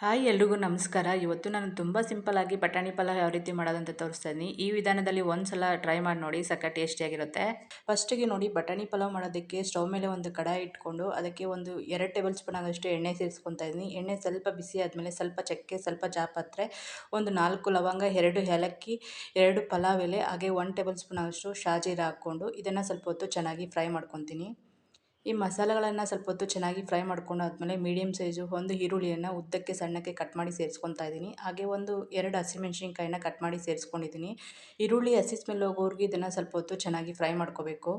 Hi ಎಲ್ರಿಗೂ ನಮಸ್ಕಾರ. ಇವತ್ತು ನಾನು ತುಂಬ ಸಿಂಪಲ್ಲಾಗಿ ಬಟಾಣಿ ಪಲಾವ್ ಯಾವ ರೀತಿ ಮಾಡೋದಂತ ತೋರಿಸ್ತಾ ಇದ್ದೀನಿ ಈ ವಿಧಾನದಲ್ಲಿ ಒಂದು ಸಲ ಟ್ರೈ ಮಾಡಿ ನೋಡಿ ಸಕ್ಕ ಟೇಸ್ಟಿಯಾಗಿರುತ್ತೆ ಫಸ್ಟಿಗೆ ನೋಡಿ, ಬಟಾಣಿ ಪಲಾವ್ ಮಾಡೋದಕ್ಕೆ ಸ್ಟವ್ ಮೇಲೆ ಒಂದು ಕಡಾಯಿ ಇಟ್ಕೊಂಡು ಅದಕ್ಕೆ ಒಂದು ಎರಡು ಟೇಬಲ್ ಸ್ಪೂನ್ ಆಗೋಷ್ಟು ಎಣ್ಣೆ ಸೇರಿಸ್ಕೊತಾ ಇದ್ದೀನಿ ಎಣ್ಣೆ ಸ್ವಲ್ಪ ಬಿಸಿ ಆದಮೇಲೆ ಸ್ವಲ್ಪ ಚಕ್ಕೆ, ಸ್ವಲ್ಪ ಜಾಪತ್ರೆ, ಒಂದು ನಾಲ್ಕು ಲವಂಗ, ಎರಡು ಏಲಕ್ಕಿ, ಎರಡು ಪಲಾವ್ ಎಲೆ, ಹಾಗೆ ಒನ್ ಟೇಬಲ್ ಸ್ಪೂನ್ ಆಗೋಷ್ಟು ಶಾಜೀರ ಹಾಕ್ಕೊಂಡು ಇದನ್ನು ಸ್ವಲ್ಪ ಹೊತ್ತು ಚೆನ್ನಾಗಿ ಫ್ರೈ ಮಾಡ್ಕೊತೀನಿ. ಈ ಮಸಾಲೆಗಳನ್ನು ಸ್ವಲ್ಪ ಹೊತ್ತು ಚೆನ್ನಾಗಿ ಫ್ರೈ ಮಾಡ್ಕೊಂಡಾದ್ಮೇಲೆ ಮೀಡಿಯಮ್ ಸೈಜು ಒಂದು ಈರುಳ್ಳಿಯನ್ನು ಉದ್ದಕ್ಕೆ ಸಣ್ಣಕ್ಕೆ ಕಟ್ ಮಾಡಿ ಸೇರಿಸ್ಕೊತಾ ಇದ್ದೀನಿ. ಹಾಗೆ ಒಂದು ಎರಡು ಹಸಿಮೆಣ್ಸಿನ್ಕಾಯಿನ ಕಟ್ ಮಾಡಿ ಸೇರಿಸ್ಕೊಂಡಿದ್ದೀನಿ. ಈರುಳ್ಳಿ ಹಸಿ ಸ್ಮೆಲ್ ಹೋಗೋವರೆಗೂ ಇದನ್ನು ಸ್ವಲ್ಪ ಹೊತ್ತು ಚೆನ್ನಾಗಿ ಫ್ರೈ ಮಾಡ್ಕೋಬೇಕು.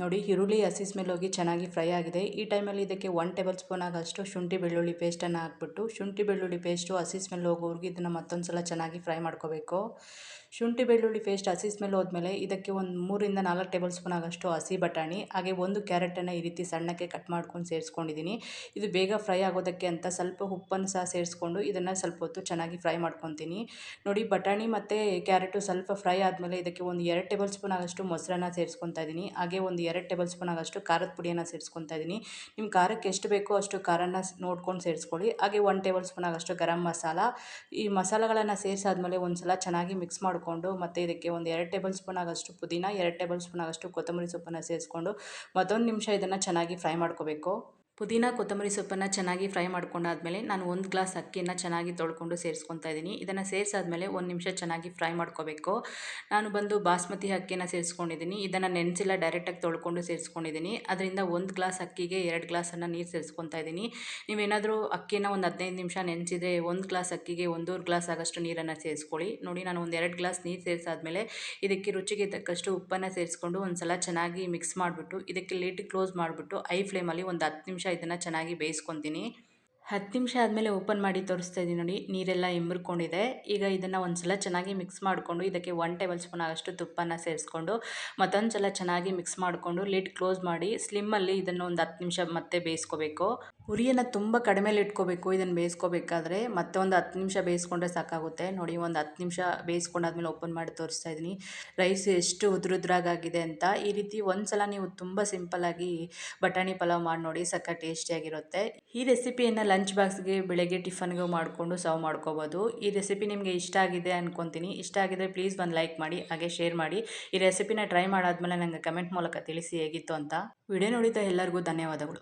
ನೋಡಿ ಈರುಳ್ಳಿ ಹಸಿ ಸ್ಮೆಲ್ ಹೋಗಿ ಚೆನ್ನಾಗಿ ಫ್ರೈ ಆಗಿದೆ. ಈ ಟೈಮಲ್ಲಿ ಇದಕ್ಕೆ ಒನ್ ಟೇಬಲ್ ಸ್ಪೂನ್ ಆಗೋಷ್ಟು ಶುಂಠಿ ಬೆಳ್ಳುಳ್ಳಿ ಪೇಸ್ಟನ್ನು ಹಾಕ್ಬಿಟ್ಟು, ಶುಂಠಿ ಬೆಳ್ಳುಳ್ಳಿ ಪೇಸ್ಟು ಹಸಿ ಸ್ಮೆಲ್ ಹೋಗೋವರೆಗೂ ಇದನ್ನು ಮತ್ತೊಂದು ಸಲ ಚೆನ್ನಾಗಿ ಫ್ರೈ ಮಾಡ್ಕೋಬೇಕು. ಶುಂಠಿ ಬೆಳ್ಳುಳ್ಳಿ ಪೇಸ್ಟ್ ಹಸಿ ಸ್ಮೆಲ್ ಹೋದ್ಮೇಲೆ ಇದಕ್ಕೆ ಒಂದು ಮೂರಿಂದ ನಾಲ್ಕು ಟೇಬಲ್ ಸ್ಪೂನ್ ಆಗೋಷ್ಟು ಹಸಿ ಬಟಾಣಿ, ಹಾಗೆ ಒಂದು ಕ್ಯಾರೆಟನ್ನು ಈ ರೀತಿ ಸಣ್ಣಕ್ಕೆ ಕಟ್ ಮಾಡ್ಕೊಂಡು ಸೇರಿಸ್ಕೊಂಡಿದ್ದೀನಿ ಇದು ಬೇಗ ಫ್ರೈ ಆಗೋದಕ್ಕೆ ಅಂತ ಸ್ವಲ್ಪ ಉಪ್ಪನ್ನು ಸಹ ಸೇರಿಸ್ಕೊಂಡು ಇದನ್ನು ಸ್ವಲ್ಪ ಹೊತ್ತು ಚೆನ್ನಾಗಿ ಫ್ರೈ ಮಾಡ್ಕೊತೀನಿ. ನೋಡಿ ಬಟಾಣಿ ಮತ್ತು ಕ್ಯಾರೆಟು ಸ್ವಲ್ಪ ಫ್ರೈ ಆದಮೇಲೆ ಇದಕ್ಕೆ ಒಂದು ಎರಡು ಟೇಬಲ್ ಸ್ಪೂನ್ ಆಗೋಷ್ಟು ಮೊಸರನ್ನ ಸೇರಿಸ್ಕೊತಾ ಇದ್ದೀನಿ ಹಾಗೆ ಒಂದು ಎರಡು ಟೇಬಲ್ ಸ್ಪೂನ್ ಆಗೋಷ್ಟು ಖಾರದ ಪುಡಿಯನ್ನು ಸೇರಿಸ್ಕೊತಾ ಇದ್ದೀನಿ ನಿಮ್ಮ ಖಾರಕ್ಕೆ ಎಷ್ಟು ಬೇಕೋ ಅಷ್ಟು ಖಾರನ ನೋಡ್ಕೊಂಡು ಸೇರಿಸ್ಕೊಳ್ಳಿ. ಹಾಗೆ ಒನ್ ಟೇಬಲ್ ಸ್ಪೂನ್ ಆಗೋಷ್ಟು ಗರಂ ಮಸಾಲ. ಈ ಮಸಾಲೆಗಳನ್ನು ಸೇರಿಸಾದ್ಮೇಲೆ ಒಂದು ಸಲ ಚೆನ್ನಾಗಿ ಮಿಕ್ಸ್ ಮಾಡಿಕೊಂಡು, ಮತ್ತು ಇದಕ್ಕೆ ಒಂದು ಎರಡು ಟೇಬಲ್ ಸ್ಪೂನ್ ಆಗೋಷ್ಟು ಪುದೀನ, ಎರಡು ಟೇಬಲ್ ಸ್ಪೂನ್ ಆಗೋಷ್ಟು ಕೊತ್ತಂಬರಿ ಸೊಪ್ಪನ್ನು ಸೇರಿಸ್ಕೊಂಡು ಮತ್ತೊಂದು ನಿಮಿಷ ಇದನ್ನು ಚೆನ್ನಾಗಿ ಫ್ರೈ ಮಾಡ್ಕೋಬೇಕು. ಪುದೀನ ಕೊತ್ತಂಬರಿ ಸೊಪ್ಪನ್ನು ಚೆನ್ನಾಗಿ ಫ್ರೈ ಮಾಡ್ಕೊಂಡಾದಮೇಲೆ ನಾನು ಒಂದು ಗ್ಲಾಸ್ ಅಕ್ಕಿಯನ್ನು ಚೆನ್ನಾಗಿ ತೊಳ್ಕೊಂಡು ಸೇರಿಸ್ಕೊತಾ ಇದ್ದೀನಿ. ಇದನ್ನು ಸೇರಿಸಾದ್ಮೇಲೆ ಒಂದು ನಿಮಿಷ ಚೆನ್ನಾಗಿ ಫ್ರೈ ಮಾಡ್ಕೋಬೇಕು. ನಾನು ಬಂದು ಬಾಸ್ಮತಿ ಅಕ್ಕಿನ ಸೇರಿಸ್ಕೊಂಡಿದ್ದೀನಿ. ಇದನ್ನು ನೆನೆಸಿಲ್ಲ ಡೈರೆಕ್ಟಾಗಿ ತೊಳ್ಕೊಂಡು ಸೇರಿಸ್ಕೊಂಡಿದ್ದೀನಿ. ಅದರಿಂದ ಒಂದು ಗ್ಲಾಸ್ ಅಕ್ಕಿಗೆ ಎರಡು ಗ್ಲಾಸನ್ನು ನೀರು ಸೇರಿಸ್ಕೊತಾ ಇದ್ದೀನಿ. ನೀವೇನಾದರೂ ಅಕ್ಕಿನ ಒಂದು ಹದಿನೈದು ನಿಮಿಷ ನೆನೆಸಿದ್ರೆ ಒಂದು ಗ್ಲಾಸ್ ಅಕ್ಕಿಗೆ ಒಂದೂರು ಗ್ಲಾಸ್ ಆಗೋಷ್ಟು ನೀರನ್ನು ಸೇರಿಸ್ಕೊಳ್ಳಿ. ನೋಡಿ, ನಾನು ಒಂದು ಎರಡು ಗ್ಲಾಸ್ ನೀರು ಸೇರಿಸಾದ್ಮೇಲೆ ಇದಕ್ಕೆ ರುಚಿಗೆ ತಕ್ಕಷ್ಟು ಉಪ್ಪನ್ನು ಸೇರಿಸ್ಕೊಂಡು ಒಂದು ಸಲ ಚೆನ್ನಾಗಿ ಮಿಕ್ಸ್ ಮಾಡಿಬಿಟ್ಟು ಇದಕ್ಕೆ ಲಿಡ್ ಕ್ಲೋಸ್ ಮಾಡಿಬಿಟ್ಟು ಐ ಫ್ಲೇಮಲ್ಲಿ ಒಂದು ಹತ್ತು ನಿಮಿಷ ಇದನ್ನು ಚೆನ್ನಾಗಿ ಬೇಯಿಸ್ಕೊತೀನಿ. ಹತ್ತು ನಿಮಿಷ ಆದಮೇಲೆ ಓಪನ್ ಮಾಡಿ ತೋರಿಸ್ತಾ ಇದ್ದೀನಿ ನೋಡಿ, ನೀರೆಲ್ಲ ಇಂಬ್ರಿಕೊಂಡಿದೆ ಈಗ ಇದನ್ನು ಒಂದು ಸಲ ಚೆನ್ನಾಗಿ ಮಿಕ್ಸ್ ಮಾಡಿಕೊಂಡು, ಇದಕ್ಕೆ ಒನ್ ಟೇಬಲ್ ಸ್ಪೂನ್ ಆಗಷ್ಟು ತುಪ್ಪನ ಸೇರಿಸ್ಕೊಂಡು ಮತ್ತೊಂದು ಸಲ ಚೆನ್ನಾಗಿ ಮಿಕ್ಸ್ ಮಾಡಿಕೊಂಡು ಲಿಡ್ ಕ್ಲೋಸ್ ಮಾಡಿ ಸ್ಲಿಮ್ಮಲ್ಲಿ ಇದನ್ನು ಒಂದು ಹತ್ತು ನಿಮಿಷ ಮತ್ತೆ ಬೇಯಿಸ್ಕೋಬೇಕು. ಉರಿಯನ್ನು ತುಂಬ ಕಡಿಮೆಲಿ ಇಟ್ಕೋಬೇಕು, ಇದನ್ನು ಬೇಯಿಸ್ಕೋಬೇಕಾದ್ರೆ ಮತ್ತೆ ಒಂದು ಹತ್ತು ನಿಮಿಷ ಬೇಯಿಸ್ಕೊಂಡ್ರೆ ಸಾಕಾಗುತ್ತೆ. ನೋಡಿ, ಒಂದು ಹತ್ತು ನಿಮಿಷ ಬೇಯಿಸ್ಕೊಂಡಾದ್ಮೇಲೆ ಓಪನ್ ಮಾಡಿ ತೋರಿಸ್ತಾ ಇದ್ದೀನಿ. ರೈಸ್ ಎಷ್ಟು ಉದ್ರುದ್ರಾಗಿದೆ ಅಂತ ಈ ರೀತಿ ಒಂದು ಸಲ ನೀವು ತುಂಬ ಸಿಂಪಲ್ಲಾಗಿ ಬಟಾಣಿ ಪಲಾವ್ ಮಾಡಿ ನೋಡಿ ಸಕ್ಕ ಟೇಸ್ಟಿಯಾಗಿರುತ್ತೆ ಈ ರೆಸಿಪಿಯನ್ನು ಲಂಚ್ ಬಾಕ್ಸ್ಗೆ ಬೆಳಗ್ಗೆ ಟಿಫನ್ಗೆ ಮಾಡಿಕೊಂಡು ಸರ್ವ್ ಮಾಡ್ಕೋಬೋದು. ಈ ರೆಸಿಪಿ ನಿಮಗೆ ಇಷ್ಟ ಆಗಿದೆ ಅಂದ್ಕೊತೀನಿ ಇಷ್ಟ ಆಗಿದ್ರೆ ಪ್ಲೀಸ್ ಒಂದು ಲೈಕ್ ಮಾಡಿ, ಹಾಗೆ ಶೇರ್ ಮಾಡಿ. ಈ ರೆಸಿಪಿನ ಟ್ರೈ ಮಾಡಾದ್ಮೇಲೆ ನನಗೆ ಕಮೆಂಟ್ ಮೂಲಕ ತಿಳಿಸಿ ಹೇಗಿತ್ತು ಅಂತ. ವಿಡಿಯೋ ನೋಡಿದ ಎಲ್ಲರಿಗೂ ಧನ್ಯವಾದಗಳು.